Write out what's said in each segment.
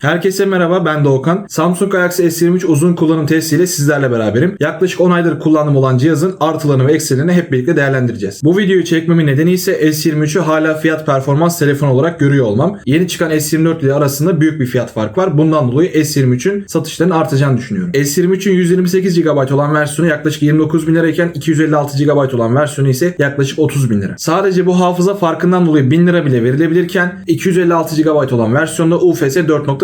Herkese merhaba ben Doğukan. Samsung Galaxy S23 uzun kullanım testiyle sizlerle beraberim. Yaklaşık 10 aydır kullanım olan cihazın artılarını ve eksilerini hep birlikte değerlendireceğiz. Bu videoyu çekmemin nedeni ise S23'ü hala fiyat performans telefon olarak görüyor olmam. Yeni çıkan S24 ile arasında büyük bir fiyat fark var. Bundan dolayı S23'ün satışlarının artacağını düşünüyorum. S23'ün 128 GB olan versiyonu yaklaşık 29 bin lirayken 256 GB olan versiyonu ise yaklaşık 30 bin lira. Sadece bu hafıza farkından dolayı 1000 lira bile verilebilirken 256 GB olan versiyonda UFS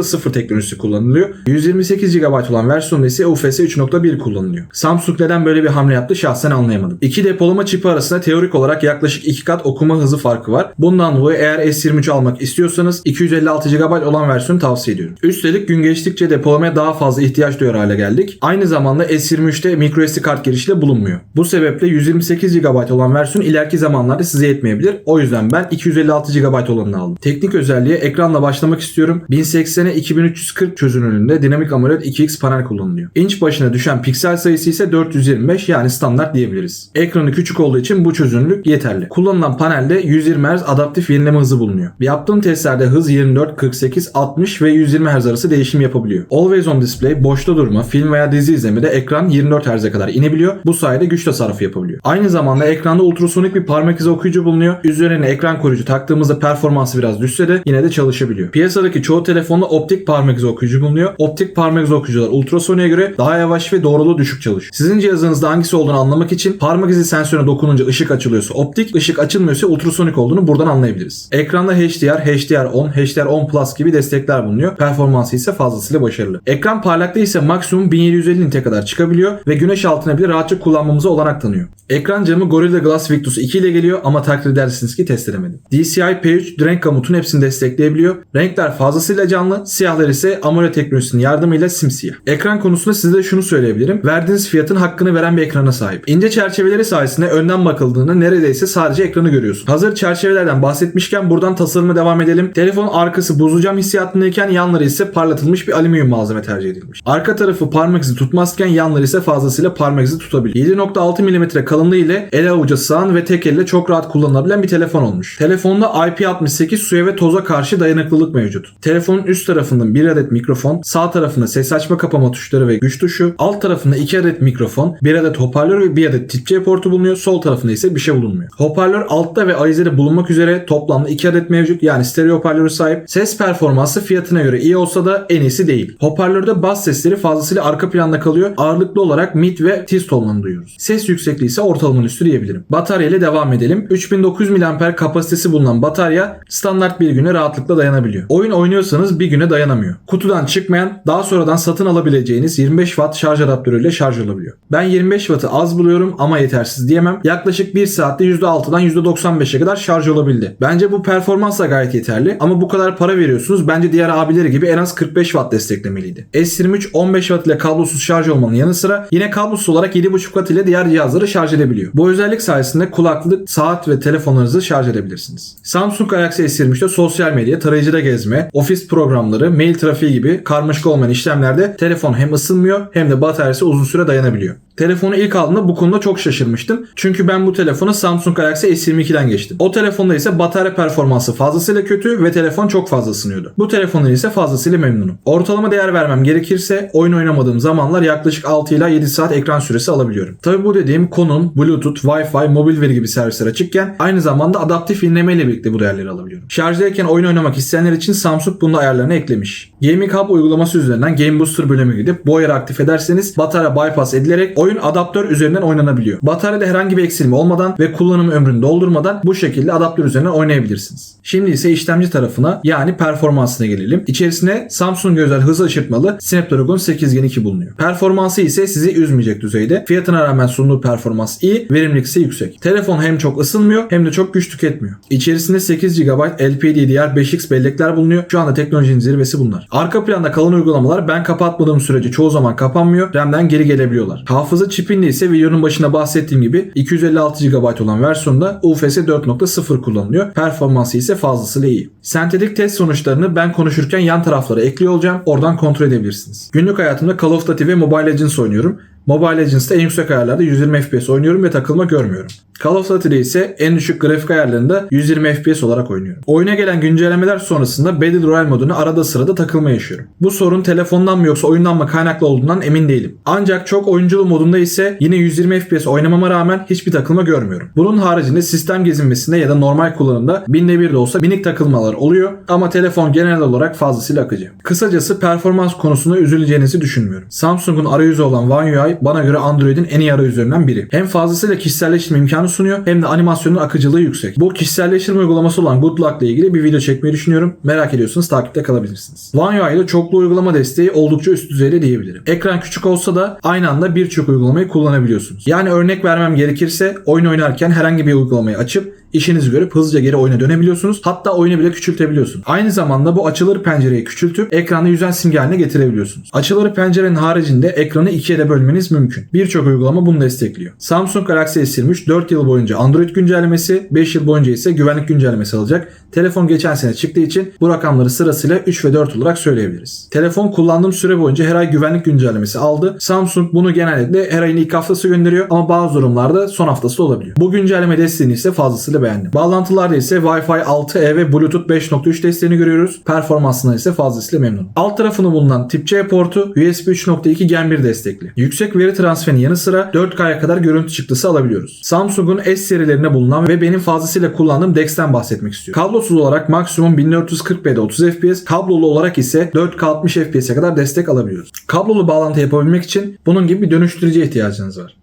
4.0 teknolojisi kullanılıyor. 128 GB olan versiyonda ise UFS 3.1 kullanılıyor. Samsung neden böyle bir hamle yaptı şahsen anlayamadım. İki depolama çipi arasında teorik olarak yaklaşık 2 kat okuma hızı farkı var. Bundan dolayı eğer S23 almak istiyorsanız 256 GB olan versiyonu tavsiye ediyorum. Üstelik gün geçtikçe depolamaya daha fazla ihtiyaç duyar hale geldik. Aynı zamanda S23'te microSD kart girişi de bulunmuyor. Bu sebeple 128 GB olan versiyon ileriki zamanlarda size yetmeyebilir. O yüzden ben 256 GB olanını aldım. Teknik özelliğe ekranla başlamak istiyorum. 1080'e 2340 çözünürlüğünde dinamik AMOLED 2X panel kullanılıyor. İnç başına düşen piksel sayısı ise 425 yani standart diyebiliriz. Ekranı küçük olduğu için bu çözünürlük yeterli. Kullanılan panelde 120 Hz adaptif yenileme hızı bulunuyor. Yaptığım testlerde hız 24, 48, 60 ve 120 Hz arası değişim yapabiliyor. Always on display, boşta durma, film veya dizi izlemede ekran 24 Hz'e kadar inebiliyor. Bu sayede güç tasarrufu yapabiliyor. Aynı zamanda ekranda ultrasonik bir parmak izi okuyucu bulunuyor. Üzerine ekran koruyucu taktığımızda performansı biraz düşse de yine de çalışabiliyor. Piyasadaki çoğu telefonda optik parmak izi okuyucu bulunuyor. Optik parmak izi okuyucular ultrasoniğe göre daha yavaş ve doğruluğu düşük çalışıyor. Sizin cihazınızda hangisi olduğunu anlamak için parmak izi sensörüne dokununca ışık açılıyorsa optik, ışık açılmıyorsa ultrasonik olduğunu buradan anlayabiliriz. Ekranda HDR, HDR10, HDR10 Plus gibi destekler bulunuyor. Performansı ise fazlasıyla başarılı. Ekran parlaklığı ise maksimum 1750 nite kadar çıkabiliyor ve güneş altına bile rahatça kullanmamıza olanak tanıyor. Ekran camı Gorilla Glass Victus 2 ile geliyor ama takdir edersiniz ki test edemedim. DCI P3 renk kamutun hepsini destekleyebiliyor. Renkler fazlasıyla canlı, siyahlar ise AMOLED teknolojisinin yardımıyla simsiyah. Ekran konusunda size de şunu söyleyebilirim. Verdiğiniz fiyatın hakkını veren bir ekrana sahip. İnce çerçeveleri sayesinde önden bakıldığında neredeyse sadece ekranı görüyorsun. Hazır çerçevelerden bahsetmişken buradan tasarıma devam edelim. Telefonun arkası buzlu cam hissiyatındayken yanları ise parlatılmış bir alüminyum malzeme tercih edilmiş. Arka tarafı parmak izi tutmazken yanları ise fazlasıyla parmak izi tutabiliyor. 7.6 mm kalınlığı ile el avuca sığan ve tek elle çok rahat kullanılabilen bir telefon olmuş. Telefonda IP68 suya ve toza karşı dayanıklılık mevcut. Telefonun üst tarafında bir adet mikrofon, sağ tarafında ses açma kapama tuşları ve güç tuşu, alt tarafında iki adet mikrofon, bir adet hoparlör ve bir adet tip C portu bulunuyor. Sol tarafında ise bir şey bulunmuyor. Hoparlör altta ve ayizede bulunmak üzere toplamda iki adet mevcut yani stereo hoparlörü sahip. Ses performansı fiyatına göre iyi olsa da en iyisi değil. Hoparlörde bas sesleri fazlasıyla arka planda kalıyor. Ağırlıklı olarak mid ve tiz tonlarını duyuyoruz. Ses yüksekliği ise ortalamanın üstü diyebilirim. Batarya ile devam edelim. 3900 mAh kapasitesi bulunan batarya standart bir güne rahatlıkla dayanabiliyor. Oyun oynuyorsanız bir güne dayanamıyor. Kutudan çıkmayan daha sonradan satın alabileceğiniz 25 watt şarj adaptörüyle şarj olabiliyor. Ben 25 wattı az buluyorum ama yetersiz diyemem. Yaklaşık 1 saatte %6'dan %95'e kadar şarj olabildi. Bence bu performans da gayet yeterli ama bu kadar para veriyorsunuz. Bence diğer abileri gibi en az 45 watt desteklemeliydi. S23 15 watt ile kablosuz şarj olmanın yanı sıra yine kablosuz olarak 7.5 watt ile diğer cihazları şarj edebiliyor. Bu özellik sayesinde kulaklık, saat ve telefonlarınızı şarj edebilirsiniz. Samsung Galaxy S23'te sosyal medya, tarayıcıda gezme, ofis programları, mail trafiği gibi karmaşık olmayan işlemlerde telefon hem ısınmıyor hem de bataryası uzun süre dayanabiliyor. Telefonu ilk aldığımda bu konuda çok şaşırmıştım. Çünkü ben bu telefona Samsung Galaxy S22'den geçtim. O telefonda ise batarya performansı fazlasıyla kötü ve telefon çok fazla ısınıyordu. Bu telefonun ise fazlasıyla memnunum. Ortalama değer vermem gerekirse oyun oynamadığım zamanlar yaklaşık 6 ila 7 saat ekran süresi alabiliyorum. Tabi bu dediğim konum, Bluetooth, Wi-Fi, mobil veri gibi servisler açıkken aynı zamanda adaptif yenileme ile birlikte bu değerleri alabiliyorum. Şarjdayken oyun oynamak isteyenler için Samsung bunun da ayarlarını eklemiş. Gaming Hub uygulaması üzerinden Game Booster bölümü gidip bu ayarı aktif ederseniz batarya bypass edilerek oyun adaptör üzerinden oynanabiliyor. Bataryada herhangi bir eksilme olmadan ve kullanım ömrünü doldurmadan bu şekilde adaptör üzerinden oynayabilirsiniz. Şimdi ise işlemci tarafına yani performansına gelelim. İçerisinde Samsung özel hız aşırtmalı Snapdragon 8 Gen 2 bulunuyor. Performansı ise sizi üzmeyecek düzeyde. Fiyatına rağmen sunduğu performans iyi, verimlilik ise yüksek. Telefon hem çok ısınmıyor hem de çok güç tüketmiyor. İçerisinde 8 GB LPDDR5X bellekler bulunuyor. Şu anda teknolojinin zirvesi bunlar. Arka planda kalan uygulamalar ben kapatmadığım sürece çoğu zaman kapanmıyor. RAM'den geri gelebiliyorlar. Hafıza çipinde ise videonun başında bahsettiğim gibi 256 GB olan versiyonda UFS 4.0 kullanılıyor. Performansı ise fazlasıyla iyi. Sentetik test sonuçlarını ben konuşurken yan taraflara ekliyor olacağım. Oradan kontrol edebilirsiniz. Günlük hayatımda Call of Duty ve Mobile Legends oynuyorum. Mobile Legends'ta en yüksek ayarlarda 120 FPS oynuyorum ve takılma görmüyorum. Call of Duty'de ise en düşük grafik ayarlarında 120 FPS olarak oynuyorum. Oyuna gelen güncellemeler sonrasında Battle Royale moduna arada sırada takılma yaşıyorum. Bu sorun telefondan mı yoksa oyundan mı kaynaklı olduğundan emin değilim. Ancak çok oyunculu modunda ise yine 120 FPS oynamama rağmen hiçbir takılma görmüyorum. Bunun haricinde sistem gezinmesinde ya da normal kullanımda binde bir de olsa minik takılmalar oluyor ama telefon genel olarak fazlasıyla akıcı. Kısacası performans konusunda üzüleceğinizi düşünmüyorum. Samsung'un arayüzü olan One UI bana göre Android'in en iyi arayüzlerinden biri. Hem fazlasıyla kişiselleştirme imkanı sunuyor hem de animasyonun akıcılığı yüksek. Bu kişiselleştirme uygulaması olan Good Luck ile ilgili bir video çekmeyi düşünüyorum. Merak ediyorsanız takipte kalabilirsiniz. One UI ile çoklu uygulama desteği oldukça üst düzeyde diyebilirim. Ekran küçük olsa da aynı anda birçok uygulamayı kullanabiliyorsunuz. Yani örnek vermem gerekirse oyun oynarken herhangi bir uygulamayı açıp işinizi görüp hızlıca geri oyuna dönebiliyorsunuz. Hatta oyunu bile küçültebiliyorsunuz. Aynı zamanda bu açılır pencereyi küçültüp ekranda yüzen simge haline getirebiliyorsunuz. Açılır pencerenin haricinde ekranı ikiye de bölmeniz mümkün. Birçok uygulama bunu destekliyor. Samsung Galaxy S23 4 yıl boyunca Android güncellemesi, 5 yıl boyunca ise güvenlik güncellemesi alacak. Telefon geçen sene çıktığı için bu rakamları sırasıyla 3 ve 4 olarak söyleyebiliriz. Telefon kullandığım süre boyunca her ay güvenlik güncellemesi aldı. Samsung bunu genellikle her ayın ilk haftası gönderiyor ama bazı durumlarda son haftası olabiliyor. Bu güncelleme desteğini ise fazlasıyla beğendim. Bağlantılarda ise Wi-Fi 6E ve Bluetooth 5.3 desteğini görüyoruz. Performansından ise fazlasıyla memnunum. Alt tarafında bulunan tip C portu USB 3.2 Gen 1 destekli. Yüksek veri transferinin yanı sıra 4K'ya kadar görüntü çıktısı alabiliyoruz. Samsung'un S serilerine bulunan ve benim fazlasıyla kullandığım DeX'ten bahsetmek istiyorum. Kablosuz olarak maksimum 1440p'de 30 FPS, kablolu olarak ise 4K 60 FPS'e kadar destek alabiliyoruz. Kablolu bağlantı yapabilmek için bunun gibi bir dönüştürücüye ihtiyacınız var.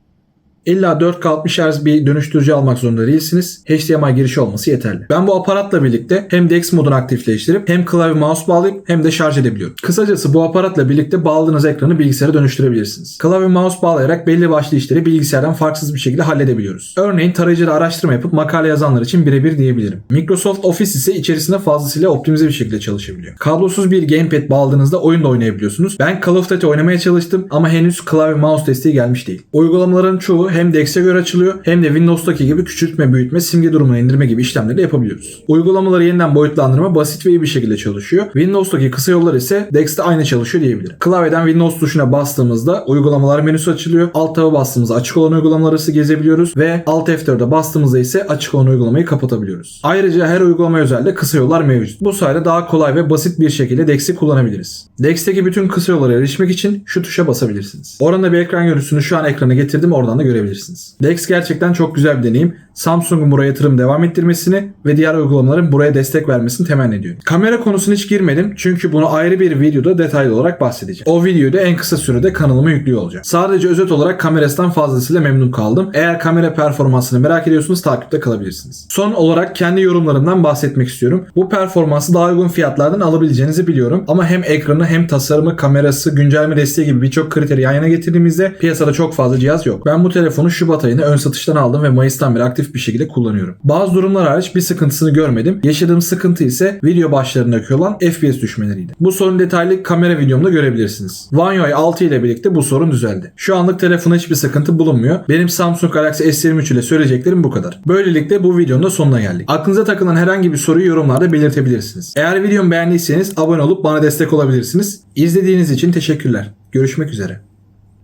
İlla 4K 60 Hz bir dönüştürücü almak zorunda değilsiniz. HDMI girişi olması yeterli. Ben bu aparatla birlikte hem DeX modunu aktifleştirip hem klavye mouse bağlayıp hem de şarj edebiliyorum. Kısacası bu aparatla birlikte bağladığınız ekranı bilgisayara dönüştürebilirsiniz. Klavye mouse bağlayarak belli başlı işleri bilgisayardan farksız bir şekilde halledebiliyoruz. Örneğin tarayıcıda araştırma yapıp makale yazanlar için birebir diyebilirim. Microsoft Office ise içerisinde fazlasıyla optimize bir şekilde çalışabiliyor. Kablosuz bir gamepad bağladığınızda oyun da oynayabiliyorsunuz. Ben Call of Duty oynamaya çalıştım ama henüz klavye mouse desteği gelmiş değil. Uygulamaların çoğu hem DeX'e göre açılıyor hem de Windows'taki gibi küçültme, büyütme, simge durumunu indirme gibi işlemleri de yapabiliyoruz. Uygulamaları yeniden boyutlandırma basit ve iyi bir şekilde çalışıyor. Windows'taki kısa yollar ise DeX'te aynı çalışıyor diyebilirim. Klavyeden Windows tuşuna bastığımızda uygulamalar menüsü açılıyor. Alt taba bastığımızda açık olan uygulamalar arası gezebiliyoruz ve Alt F4'e bastığımızda ise açık olan uygulamayı kapatabiliyoruz. Ayrıca her uygulama özelde kısa yollar mevcut. Bu sayede daha kolay ve basit bir şekilde DeX'i kullanabiliriz. DeX'teki bütün kısa yollara erişmek için şu tuşa basabilirsiniz. Oranda bir ekran görüntüsünü şu an ekrana getirdim oradan da görebilirsiniz. DeX gerçekten çok güzel bir deneyim. Samsung'un buraya yatırım devam ettirmesini ve diğer uygulamaların buraya destek vermesini temenni ediyorum. Kamera konusuna hiç girmedim çünkü bunu ayrı bir videoda detaylı olarak bahsedeceğim. O videoyu da en kısa sürede kanalıma yüklüyor olacağım. Sadece özet olarak kamerasından fazlasıyla memnun kaldım. Eğer kamera performansını merak ediyorsanız takipte kalabilirsiniz. Son olarak kendi yorumlarımdan bahsetmek istiyorum. Bu performansı daha uygun fiyatlardan alabileceğinizi biliyorum ama hem ekranı hem tasarımı, kamerası, güncelleme desteği gibi birçok kriteri yan yana getirdiğimizde piyasada çok fazla cihaz yok. Ben bu telefonu Şubat ayında ön satıştan aldım ve Mayıs'tan beri aktif bir şekilde kullanıyorum. Bazı durumlar hariç bir sıkıntısını görmedim. Yaşadığım sıkıntı ise video başlarındaki olan FPS düşmeleriydi. Bu sorun detaylı kamera videomda görebilirsiniz. One UI 6 ile birlikte bu sorun düzeldi. Şu anlık telefonda hiçbir sıkıntı bulunmuyor. Benim Samsung Galaxy S23 ile söyleyeceklerim bu kadar. Böylelikle bu videonun da sonuna geldik. Aklınıza takılan herhangi bir soruyu yorumlarda belirtebilirsiniz. Eğer videomu beğendiyseniz abone olup bana destek olabilirsiniz. İzlediğiniz için teşekkürler. Görüşmek üzere.